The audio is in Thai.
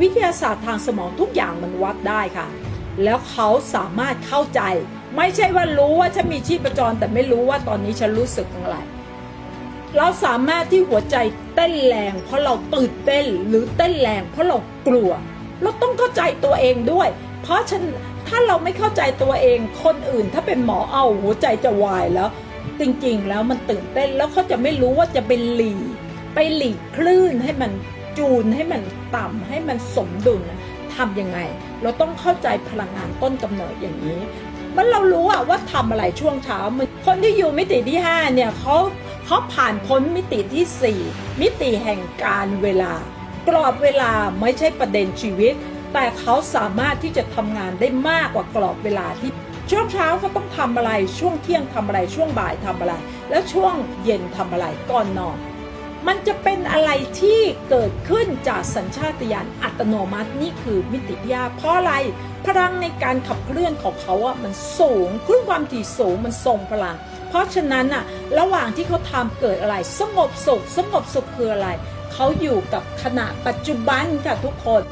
วิทยาศาสตร์ทางสมองทุกอย่างมันวัดได้ค่ะ แล้วเขาสามารถเข้าใจ ไม่ใช่ว่ารู้ว่าฉันมีชีพจร แต่ไม่รู้ว่าตอนนี้ฉันรู้สึกอะไรเราสามารถที่หัวใจเต้นแรง เพราะเราตื่นเต้นหรือเต้นแรง เพราะเรากลัว เราต้องเข้าใจตัวเองด้วย เพราะฉันถ้าเราไม่เข้าใจตัวเองคนอื่นถ้าเป็นหมอเอาหัวใจจะวายแล้ว จริงๆแล้วมันตื่นเต้นแล้วเขาจะไม่รู้ว่าจะเป็นหลีไปหลีคลื่นให้มัน จูนให้มันต่ำให้มันสมดุลนะทำยังไง เราต้องเข้าใจพลังงานต้นกำเนิดอย่างนี้ มันเรารู้อะว่าทำอะไรช่วงเช้ามันคนที่อยู่มิติที่ 5 เนี่ยเขาเขาผ่านพ้นมิติที่ 4 มิติแห่งการเวลา กรอบเวลาไม่ใช่ประเด็นชีวิต แต่เขาสามารถที่จะทำงานได้มากกว่ากรอบเวลาที่ช่วงเช้าเขาต้องทำอะไรช่วงเที่ยงทำอะไรช่วงบ่ายทำอะไร แล้วช่วงเย็นทำอะไรก่อนนอน มันจะเป็นอะไรที่เกิดขึ้นจากสัญชาตญาณอัตโนมัตินี่คือมิติยาเพราะอะไรพลังในการขับเคลื่อนของเขาอะมันสูงคลื่นความถี่สูงมันทรงพลัง เพราะฉะนั้นอะระหว่างที่เขาทำเกิดอะไร สงบสุข สงบสุขคืออะไร เขาอยู่กับขณะปัจจุบันค่ะทุกคน